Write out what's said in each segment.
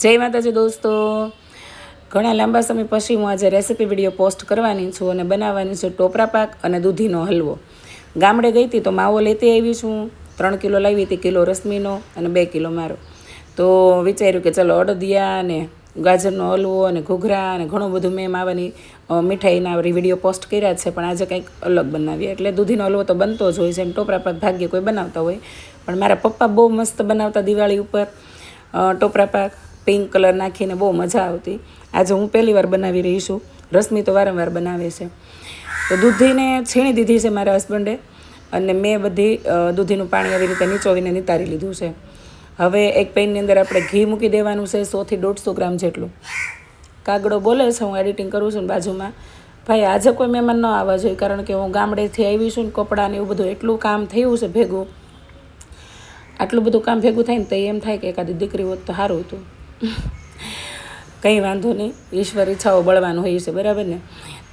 જય માતાજી દોસ્તો. ઘણા લાંબા સમય પછી હું આજે રેસીપી વીડિયો પોસ્ટ કરવાની છું અને બનાવવાની છું ટોપરા પાક અને દૂધીનો હલવો. ગામડે ગઈ હતી તો માવો લેતી આવી છું. ત્રણ કિલો લાવી હતી, કિલો રસમીનો અને બે કિલો મારો. તો વિચાર્યું કે ચલો અડદિયા અને ગાજરનો હલવો અને ઘૂઘરા અને ઘણું બધું મેં માવાની મીઠાઈના વીડિયો પોસ્ટ કર્યા છે, પણ આજે કંઈક અલગ બનાવીએ. એટલે દૂધીનો હલવો તો બનતો જ હોય છે એમ ટોપરા પાક ભાગ્ય કોઈ બનાવતા હોય. પણ મારા પપ્પા બહુ મસ્ત બનાવતા દિવાળી ઉપર ટોપરા પાક. પિંક કલર નાખીને બહુ મજા આવતી. આજે હું પહેલી વાર બનાવી રહી છું. રશ્મિ તો વારંવાર બનાવે છે. તો દૂધીને છીણી દીધી છે મારા હસબન્ડે અને મેં બધી દૂધીનું પાણી આવી રીતે નીચોવીને નિતારી લીધું છે. હવે એક પેનની અંદર આપણે ઘી મૂકી દેવાનું છે સોથી દોઢસો ગ્રામ જેટલું. કાગડો બોલે છે, હું એડિટિંગ કરું છું ને બાજુમાં. ભાઈ, આજે કોઈ મહેમાન ન આવવા જોઈએ, કારણ કે હું ગામડેથી આવી છું ને કપડાં ને એવું બધું, એટલું કામ થયું છે ભેગું. આટલું બધું કામ ભેગું થાય ને તો એમ થાય કે એકાદી દીકરી હોત તો સારું હતું. કંઈ વાંધો નહીં. ઈશ્વર ઈચ્છાઓ બળવાનું હોય છે, બરાબર ને?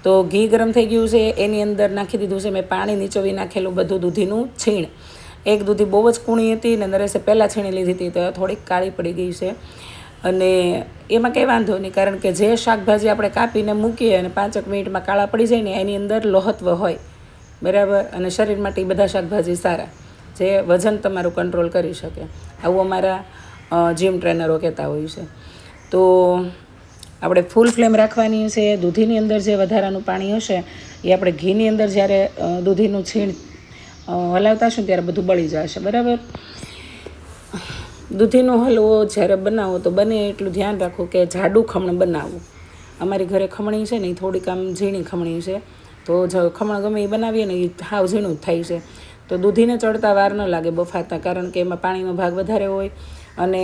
તો ઘી ગરમ થઈ ગયું છે, એની અંદર નાખી દીધું છે મેં પાણી નીચોવી નાખેલું બધું દૂધીનું છીણ. એક દૂધી બહુ જ કૂણી હતી ને નરેશે પહેલાં છીણી લીધી હતી, તો થોડીક કાળી પડી ગઈ છે. અને એમાં કંઈ વાંધો નહીં, કારણ કે જે શાકભાજી આપણે કાપીને મૂકીએ અને પાંચેક મિનિટમાં કાળા પડી જાય ને, એની અંદર લોહત્વ હોય. બરાબર? અને શરીર માટે એ બધા શાકભાજી સારા. જે વજન તમારું કંટ્રોલ કરી શકે. આવું અમારા જીમ ટ્રેનરો કહેતા હોય છે. તો આપણે ફૂલ ફ્લેમ રાખવાની છે, દૂધીની અંદર જે વધારાનું પાણી હશે, એ આપણે ઘીની અંદર જ્યારે દૂધીનું છીણ હલાવતાશું ત્યારે બધું બળી જશે, બરાબર? દૂધીનો હલવો જ્યારે બનાવો તો બને એટલું ધ્યાન રાખો કે જાડું ખમણ બનાવવું અમારી ઘરે ખમણી છે ને, એ થોડીક આમ ઝીણી ખમણી છે. તો જ ખમણ ગમે એ બનાવીએ ને, એ હાવ ઝીણું જ થાય છે. તો દૂધીને ચડતા વાર ન લાગે બફાતા, કારણ કે એમાં પાણીનો ભાગ વધારે હોય અને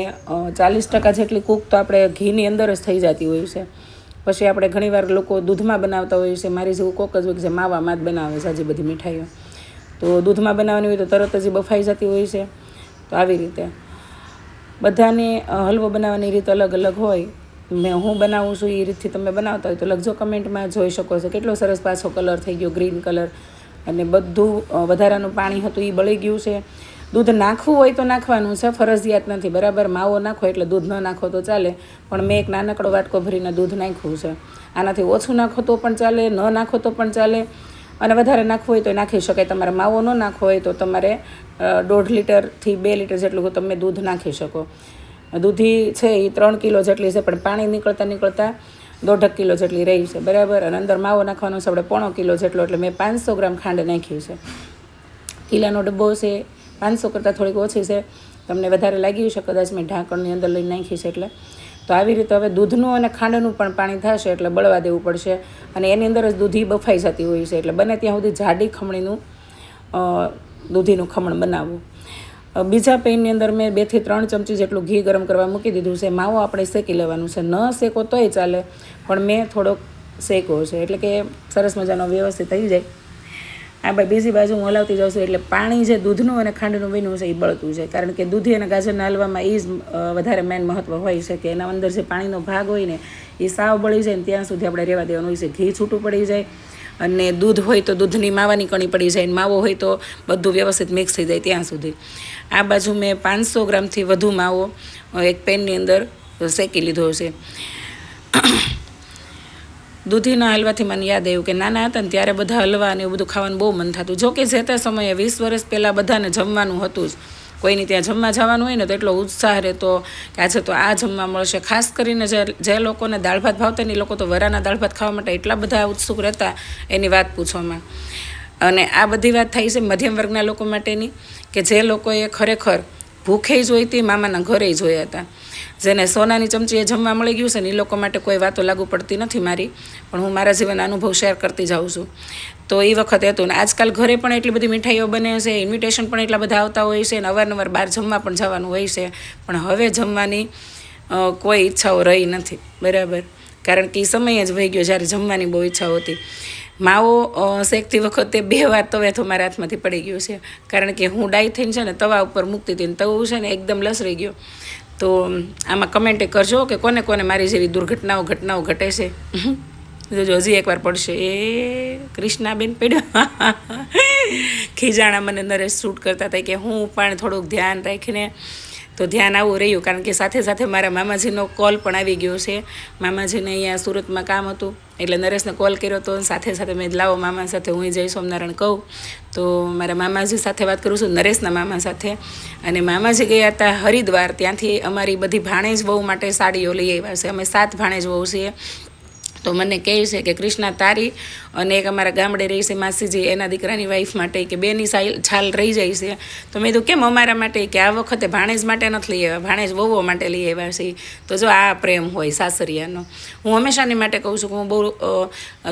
ચાલીસ ટકા જેટલી કૂક તો આપણે ઘીની અંદર જ થઈ જતી હોય છે. પછી આપણે ઘણીવાર લોકો દૂધમાં બનાવતા હોય છે, મારી જેવું કોક જ હોય છે માવામાં જ બનાવે છે, આજે બધી મીઠાઈઓ. તો દૂધમાં બનાવવાની હોય તો તરત જ બફાઈ જતી હોય છે. તો આવી રીતે. બધાને હલવો બનાવવાની રીત અલગ અલગ હોય. મેં હું બનાવું છું એ રીતથી તમે બનાવતા હોય તો લખજો કમેન્ટમાં, જોઈ શકો છો. કેટલો સરસ પાછો કલર થઈ ગયો, ગ્રીન કલર. અને બધું વધારાનું પાણી હતું એ બળી ગયું છે. દૂધ નાખવું હોય તો નાખવાનું છે, ફરજિયાત નથી. બરાબર, માવો નાખો એટલે દૂધ ન નાખો તો ચાલે, પણ મેં એક નાનકડો વાટકો ભરીને દૂધ નાખ્યું છે. આનાથી ઓછું નાખો તો પણ ચાલે, ન નાખો તો પણ ચાલે. અને વધારે નાખવું હોય તો નાખી શકાય. તમારે માવો ન નાખવો હોય તો તમારે દોઢ લીટરથી બે લીટર જેટલું તમે દૂધ નાખી શકો. દૂધી છે એ ત્રણ કિલો જેટલી છે, પણ પાણી નીકળતા નીકળતા દોઢક કિલો જેટલી રહી છે, બરાબર? અને અંદર માવો નાખવાનો છે, આપણે પોણો કિલો જેટલો, એટલે મેં પાંચસો ગ્રામ ખાંડ નાખ્યું છે. કિલાનો ડબ્બો છે, પાંચસો કરતાં થોડીક ઓછી છે. તમને વધારે લાગ્યું છે, કદાચ મેં ઢાંકણની અંદર લઈ નાખી છે, એટલે. તો આવી રીતે હવે દૂધનું અને ખાંડનું પણ પાણી થશે, એટલે બળવા દેવું પડશે. અને એની અંદર જ દૂધી બફાઈ જતી હોય છે, એટલે બને ત્યાં સુધી જાડી ખમણીનું દૂધીનું ખમણ બનાવવું. બીજા પેનની અંદર મેં બેથી ત્રણ ચમચી જેટલું ઘી ગરમ કરવા મૂકી દીધું છે. માવો આપણે શેકી લેવાનું છે. ન શેકો તોય ચાલે, પણ મેં થોડોક શેકો છે. એટલે કે સરસ મજાનો વ્યવસ્થિત થઈ જાય. આ ભાઈ બીજી બાજુ હું હલાવતી જાઉં છું એટલે પાણી જે દૂધનું અને ખાંડનું વીનું છે એ બળતું છે. કારણ કે દૂધી અને ગાજરના હલવામાં એ જ વધારે મેન મહત્ત્વ હોય છે કે એના અંદર જે પાણીનો ભાગ હોય ને એ સાવ બળી જાય ને ત્યાં સુધી આપણે રહેવા દેવાનું હોય છે. ઘી છૂટું પડી જાય. અને દૂધ હોય તો દૂધની માવાની કણી પડી જાય અને માવો હોય તો બધું વ્યવસ્થિત મિક્સ થઈ જાય ત્યાં સુધી. આ બાજુ મેં પાંચસો ગ્રામથી વધુ માવો એક પેનની અંદર શેકી લીધો છે. દૂધીના હલવાથી મને યાદ આવ્યું કે નાના હતા ને ત્યારે બધા હલવા ને એવું બધું ખાવાનું બહુ મન થતું. જો કે જે તે સમયે વીસ વર્ષ પહેલાં બધાને જમવાનું હતું જ. કોઈની ત્યાં જમવા જવાનું હોય ને તો એટલો ઉત્સાહ રહેતો કે આજે તો આ જમવા મળશે. ખાસ કરીને જે જે લોકોને દાળ ભાત ભાવતા ને એ લોકો તો વરાના દાળ ભાત ખાવા માટે એટલા બધા ઉત્સુક રહેતા એની વાત પૂછવામાં. અને આ બધી વાત થઈ છે મધ્યમ વર્ગના લોકો માટેની કે જે લોકોએ ખરેખર ભૂખે જોઈતી મામાના ઘરે જોયા હતા. જેને સોનાની ચમચીએ જમવા મળી ગયું છે ને એ લોકો માટે કોઈ વાતો લાગુ પડતી નથી મારી, પણ હું મારા જીવનના અનુભવ શેર કરતી જાઉં છું. તો એ વખતે હતું ને આજકાલ ઘરે પણ એટલી બધી મીઠાઈઓ બને છે ઇન્વિટેશન પણ એટલા બધા આવતા હોય છે અને અવારનવાર બહાર જમવા પણ જવાનું હોય છે, પણ હવે જમવાની કોઈ ઈચ્છાઓ રહી નથી. બરાબર. કારણ કે એ સમય જ વહી ગયો જ્યારે જમવાની બહુ ઈચ્છા હતી. માવો શેકતી વખતે બે વાર તવે તો મારા હાથમાંથી પડી ગયું છે. કારણ કે હું ડાઈ થઈને છે ને તવા ઉપર મૂકતી હતી ને તવું છે ને એકદમ લસરી ગયો. તો આમાં કમેન્ટ કરજો કે કોને કોને મારી જેવી દુર્ઘટનાઓ, ઘટનાઓ ઘટે છે. જોજો હજી એકવાર પડશે. એ કૃષ્ણાબેન પડ્યો. ખીજાણા મને નરેશ શૂટ કરતા હતા કે હું પણ થોડુંક ધ્યાન રાખીને તો ધ્યાન આવું રહ્યું, કારણ કે સાથે સાથે મારા મામાજીનો કોલ પણ આવી ગયો છે. મામાજીને અહીંયા સુરતમાં કામ હતું, એટલે નરેશને કોલ કર્યો હતો સાથે સાથે મેં લાવો મામા સાથે, હું જય સોમનારાયણ કહું. તો મારા મામાજી સાથે વાત કરું છું, નરેશના મામા સાથે. અને મામાજી ગયા હતા હરિદ્વાર, ત્યાંથી અમારી બધી ભાણેજ વહુ માટે સાડીઓ લઈ આવ્યા છે. અમે સાત ભાણેજ વહુ છીએ. તો મને કહે છે કે કૃષ્ણા, તારી અને એક અમારા ગામડે રહી છે માસીજી, એના દીકરાની વાઈફ માટે કે બેની છાલ રહી જાય છે. તો મેં કીધું, કેમ અમારા માટે કે આ વખતે ભાણેજ માટે નથી લઈ આવ્યા? ભાણેજ વહુઓ માટે લઈ આવ્યા છે. તો જો આ પ્રેમ હોય સાસરિયાનો. હું હંમેશાની માટે કહું છું કે હું બહુ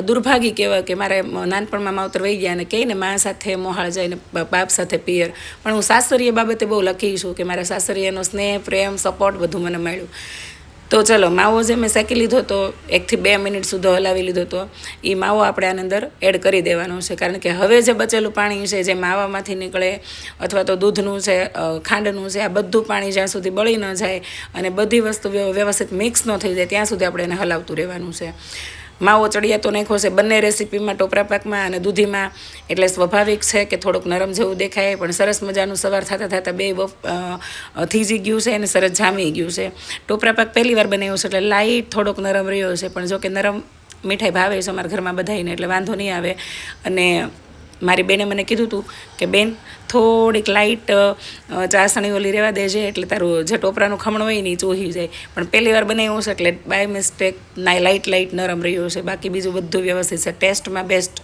દુર્ભાગી કહેવાય કે મારે નાનપણમાં માવતર વહી ગયા અને કહીને મા સાથે મોહાળ જઈને બાપ સાથે પિયર. પણ હું સાસરીય બાબતે બહુ લખી છું કે મારા સાસરિયાનો સ્નેહ, પ્રેમ સપોર્ટ બધું મને મળ્યું. તો ચલો, માવો જે મેં શેકી લીધો હતો એકથી બે મિનિટ સુધી હલાવી લીધો હતો એ માવો આપણે આની અંદર એડ કરી દેવાનો છે. કારણ કે હવે જે બચેલું પાણી છે, જે માવામાંથી નીકળે અથવા તો દૂધનું છે ખાંડનું છે, આ બધું પાણી જ્યાં સુધી બળી ન જાય અને બધી વસ્તુ વ્યવસ્થિત મિક્સ ન થઈ જાય, ત્યાં સુધી આપણે એને હલાવતું રહેવાનું છે. માવો ચડિયાતો નાખ્યો છે. બંને રેસીપીમાં ટોપરા પાકમાં અને દૂધીમાં. એટલે સ્વાભાવિક છે કે થોડુંક નરમ જેવું દેખાય, પણ સરસ મજાનું સવાર થતાં થતાં બે બફ થીજી ગયું છે અને સરસ જામી ગયું છે. ટોપરા પાક પહેલી વાર બનાવ્યો છે એટલે લાઈટ થોડોક નરમ રહ્યો છે. પણ જો કે નરમ મીઠાઈ ભાવે છે અમારા ઘરમાં બધાઈને એટલે વાંધો નહીં આવે. અને મારી બેને મને કીધું હતું કે, બેન, થોડીક લાઇટ ચાસણી ઓલી રહેવા દેજે, એટલે તારું જે ટોપરાનું ખમણ હોય ને એ ચોહી જાય. પણ પહેલી વાર બનાવ્યું છે, એટલે બાય મિસ્ટેક ના લાઇટ લાઇટ નરમ રહ્યો છે. બાકી બીજું બધું વ્યવસ્થિત છે. ટેસ્ટમાં બેસ્ટ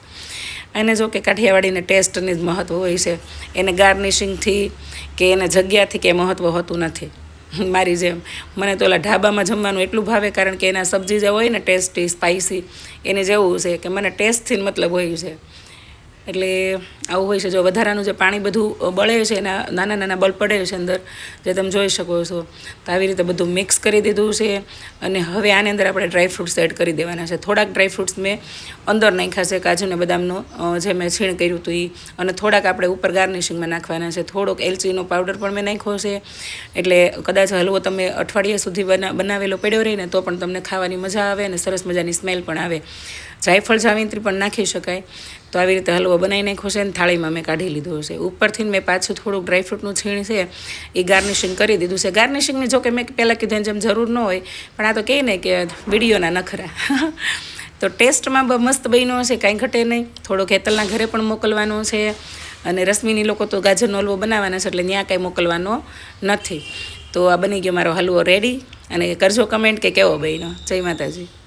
એને જો કે કાઠિયાવાડીને ટેસ્ટની જ મહત્ત્વ હોય છે. એને ગાર્નિશિંગથી કે એને જગ્યાથી કે મહત્ત્વ હોતું નથી. મારી જેમ. મને તો ઓલા ઢાબામાં જમવાનું એટલું ભાવે કારણ કે એના સબ્જી જે હોય ને ટેસ્ટી સ્પાઇસી એને જેવું છે કે મને ટેસ્ટથી મતલબ હોય છે. એટલે આવું હોય છે. જો વધારાનું જે પાણી બધું બળે છે એના નાના નાના બળ પડે છે અંદર, જે તમે જોઈ શકો છો. તો આવી રીતે બધું મિક્સ કરી દીધું છે અને હવે આની અંદર આપણે ડ્રાય ફ્રૂટ્સ એડ કરી દેવાના છે. થોડાક ડ્રાય ફ્રૂટ્સ મેં અંદર નાખ્યા છે, કાજુ ને બદામનો જે મેં છીણ કર્યું હતું એ અને થોડાક આપણે ઉપર ગાર્નિશિંગમાં નાખવાના છે. થોડોક એલચીનો પાવડર પણ મેં નાખ્યો છે. એટલે કદાચ હલવો તમે અઠવાડિયા સુધી બના, બનાવેલો પડ્યો રહે ને તો પણ તમને ખાવાની મજા આવે અને સરસ મજાની સ્મેલ પણ આવે. જાયફળ જાવિત્રી પણ નાખી શકાય. તો આવી રીતે હલવો બનાવી નાખ્યો છે અને થાળીમાં મેં કાઢી લીધો છે ઉપરથી મેં પાછું થોડુંક ડ્રાયફ્રૂટનું છીણ છે, એ ગાર્નિશિંગ કરી દીધું છે. ગાર્નિશિંગની જો કે મેં પહેલાં કીધું જેમ જરૂર ન હોય, પણ આ તો કહે ને કે વિડીયોના નખરા. તો ટેસ્ટમાં મસ્ત બન્યો છે કાંઈ ઘટે નહીં. થોડોક હેતલના ઘરે પણ મોકલવાનો છે અને રશ્મિની લોકો તો ગાજરનો હલવો બનાવવાના છે, એટલે ત્યાં કાંઈ મોકલવાનો નથી. તો આ બની ગયો મારો હલવો રેડી અને કરજો કમેન્ટ કે કેવો બન્યો. જય માતાજી.